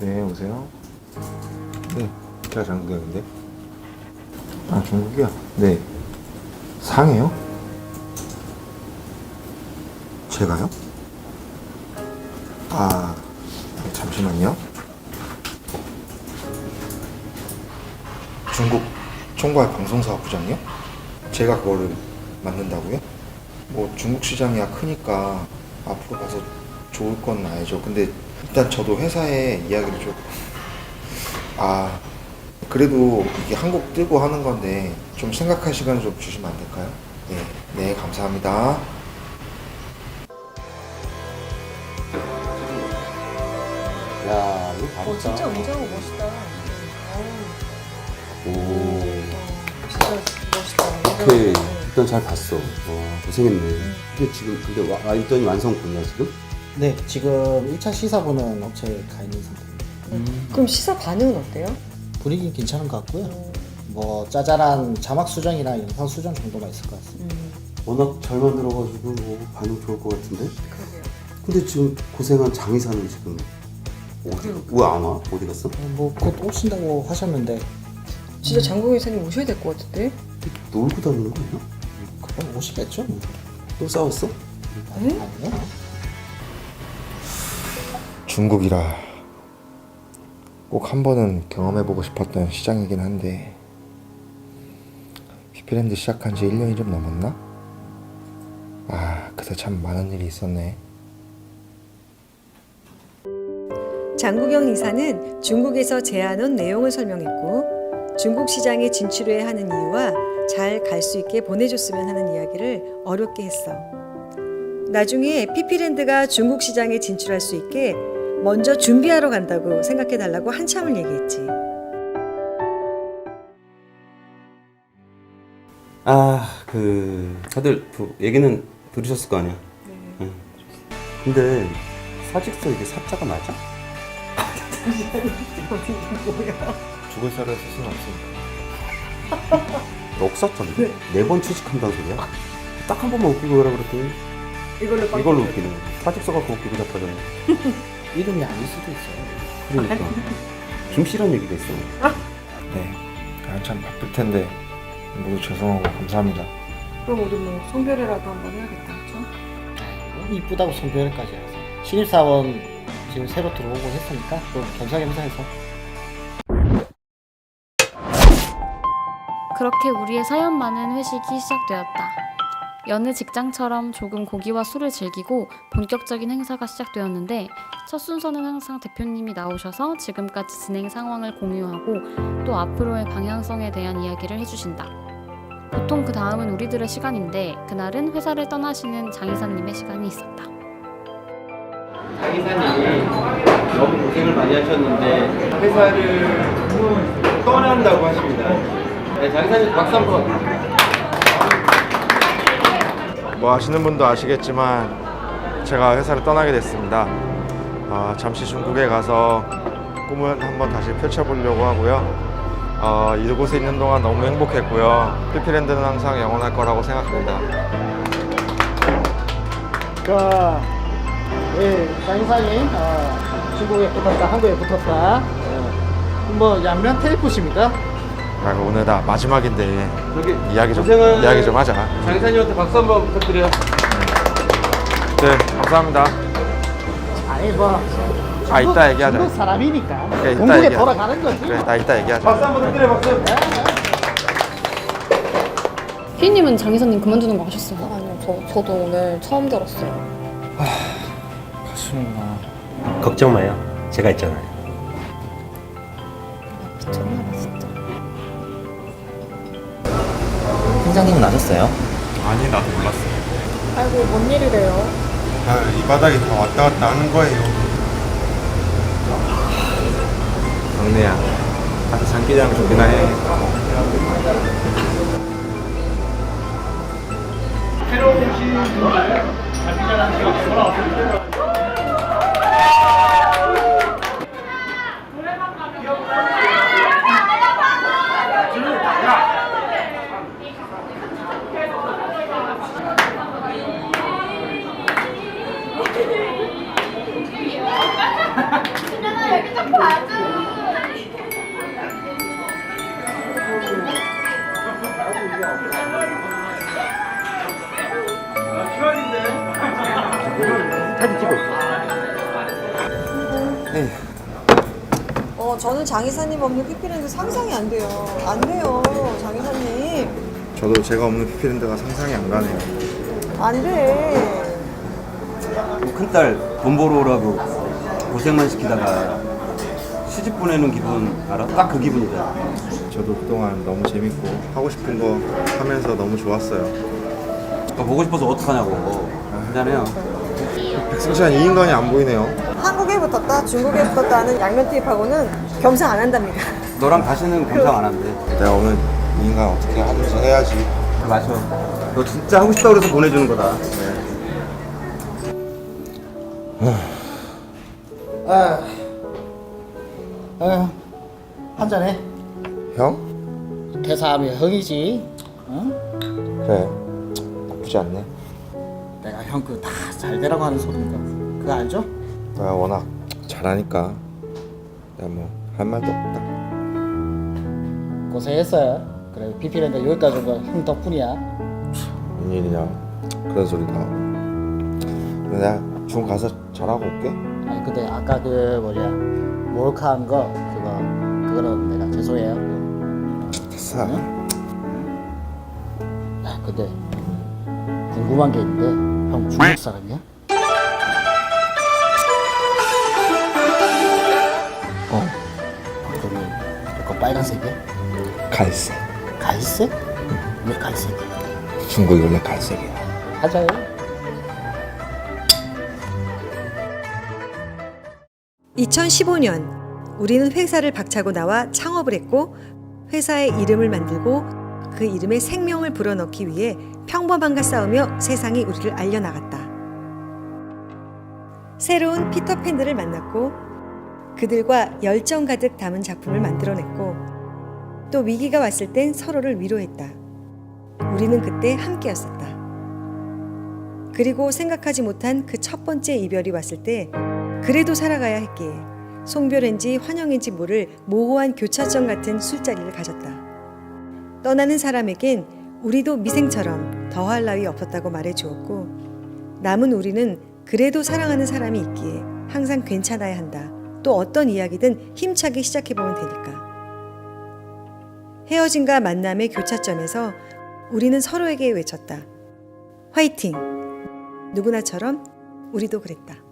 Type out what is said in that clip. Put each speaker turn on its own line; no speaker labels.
네, 오세요. 네, 제가 장국영인데. 아, 중국이요? 네. 상해요? 제가요? 아, 잠시만요. 총괄 방송사 부장이요? 제가 그거를 맡는다고요? 뭐 중국 시장이야 크니까 앞으로 가서 좋을 건 알죠. 근데 일단 저도 회사에 이야기를 좀 아, 그래도 이게 한국 뜨고 하는 건데 좀 생각할 시간을 좀 주시면 안 될까요? 네, 네, 감사합니다.
야, 이거.
어, 진짜 웅장하고 멋있다. 어우,
오.
멋있다.
오케이. 일단 잘 봤어. 와, 고생했네. 근데 지금, 근데 와, 와 있더니 완성분이야, 지금?
네, 지금 1차 시사 보는 업체에 가 있는 상태입니다.
그럼 시사 반응은 어때요?
분위기는 괜찮은 것 같고요. 뭐 짜잘한 자막 수정이나 영상 수정 정도만 있을 것 같습니다.
음,
워낙 잘 만들어가지고 뭐 반응 좋을 것 같은데?
그러게요.
근데 지금 고생한 장의사는 지금 어디, 왜 안 와? 어디 갔어?
뭐 곧 오신다고 하셨는데
진짜 장국 회사님 오셔야 될 것 같은데?
놀고 다니는 거 아니야?
그럼 오시겠죠? 뭐.
또 싸웠어?
네?
아니요.
중국이라 꼭 한 번은 경험해보고 싶었던 시장이긴 한데 피피랜드 시작한 지 1년이 좀 넘었나? 아, 그새 참 많은 일이 있었네.
장국영 이사는 중국에서 제안한 내용을 설명했고 중국 시장에 진출해야 하는 이유와 잘 갈 수 있게 보내줬으면 하는 이야기를 어렵게 했어. 나중에 피피랜드가 중국 시장에 진출할 수 있게 먼저 준비하러 간다고 생각해 달라고 한참을 얘기했지.
아, 그, 다들 그 얘기는 들으셨을 거 아니야? 응. 근데 사직서 이게 사자가 맞아?
죽을 살을 쓸 수는 없으니까.
역사점인데? 네 번 취직한다는 소리야? 딱 한 번만 웃기고 가라 그랬더니
이걸로
이걸로 웃기는 거야. 사직서가 그 웃기고 잡하잖아.
이름이 아닐 수도 있어요.
그러니까. 김씨란 얘기가 있어.
네, 한참 바쁠 텐데 모두 죄송하고 감사합니다.
그럼 우리 뭐 송별회라도 한번 해야겠다, 그쵸?
아이고, 이쁘다고 선별까지 해서 신입사원 지금 새로 들어오고 했으니까 또 겸사겸사해서
그렇게 우리의 사연 많은 회식이 시작되었다. 여느 직장처럼 조금 고기와 술을 즐기고 본격적인 행사가 시작되었는데 첫 순서는 항상 대표님이 나오셔서 지금까지 진행 상황을 공유하고 또 앞으로의 방향성에 대한 이야기를 해주신다. 보통 그 다음은 우리들의 시간인데 그날은 회사를 떠나시는 장 이사님의 시간이 있었다.
장 이사님이 너무 고생을 많이 하셨는데 회사를 떠난다고 하십니다. 네, 장 이사님 박수 한 번.
뭐 아시는 분도 아시겠지만 제가 회사를 떠나게 됐습니다. 아, 잠시 중국에 가서 꿈을 한번 다시 펼쳐보려고 하고요. 어, 이곳에 있는 동안 너무 행복했고요. 피피랜드는 항상 영원할 거라고 생각합니다.
그 예, 장인사님 어, 중국에 붙었다, 한국에 붙었다. 어, 뭐 양면 테이프십니까?
아, 오늘 다 마지막인데
저기
이야기 좀 이야기 좀 하자.
장 이사님한테 박수 한번 부탁드려요.
네, 감사합니다.
아니 뭐
아, 이따 얘기하자.
중국 사람이니까
그래, 이따 얘기하자.
돌아가는 거지.
그래, 나 이따 얘기하자.
박수 한번 부탁드려요. 박수.
피디님은 장 이사님 그만두는 거 아셨어요?
아니요, 저, 저도 오늘 처음 들었어요.
가시는구나.
걱정 마요. 제가 있잖아요.
미쳤나 봐, 진짜.
팀장님은 아셨어요?
아니, 나도 몰랐어.
아이고, 뭔 일이래요?
아, 이 바닥에 다 왔다 갔다 하는 거예요. 막내야, 가서 장기자랑 좀이나 해.
사진 찍고 있어.
어, 저는 장 이사님 없는 피피랜드 상상이 안 돼요. 안 돼요, 장 이사님.
저도 제가 없는 피피랜드가 상상이 안 가네요.
안 돼.
뭐 큰딸 돈 벌어 오라고 고생만 시키다가 시집 보내는 기분 알아? 딱 그 기분이다.
저도 그동안 너무 재밌고 하고 싶은 거 하면서 너무 좋았어요.
너 보고 싶어서 어떡하냐고. 한잔해요.
백승찬 이 인간이 안 보이네요.
한국에 붙었다, 중국에 붙었다 하는 양면 투입하고는 겸상 안 한답니다.
너랑 다시는 감상 안 한대.
내가 오늘 이 인간 어떻게 하든지 해야지.
맞아. 너 진짜 하고 싶다 그래서 보내주는 거다.
아, 아, 한잔해.
형?
퇴사하면 형이지. 응?
그래. 나쁘지 않네.
내가 형그다잘 되라고 하는 소리니까 그거 알죠?
내가 워낙 잘하니까 내가 뭐 할 말도 없다.
고생했어요. 그래 피피랜드 여기까지 온 거 형 덕분이야.
웬일이냐 그런 소리다. 근데 내가 중 가서 잘하고 올게.
아니 근데 아까 그 뭐냐 몰카 한 거 그거 그거는 내가 죄송해요.
됐어.
야 근데 궁금한 게 있는데 형 중국 사람이야? 어. 그러면 그거 빨간색이야?
갈색.
갈색? 왜 갈색이야?
중국이 원래 갈색이야.
하자요.
(2015년) 우리는 회사를 박차고 나와 창업을 했고 회사의 이름을 만들고 그 이름에 생명을 불어넣기 위해 평범함과 싸우며 세상이 우리를 알려나갔다. 새로운 피터팬들을 만났고 그들과 열정 가득 담은 작품을 만들어냈고 또 위기가 왔을 땐 서로를 위로했다. 우리는 그때 함께였었다. 그리고 생각하지 못한 그 첫 번째 이별이 왔을 때 그래도 살아가야 했기에 송별인지 환영인지 모를 모호한 교차점 같은 술자리를 가졌다. 떠나는 사람에겐 우리도 미생처럼 더할 나위 없었다고 말해 주었고 남은 우리는 그래도 사랑하는 사람이 있기에 항상 괜찮아야 한다. 또 어떤 이야기든 힘차게 시작해 보면 되니까. 헤어짐과 만남의 교차점에서 우리는 서로에게 외쳤다. 화이팅! 누구나처럼 우리도 그랬다.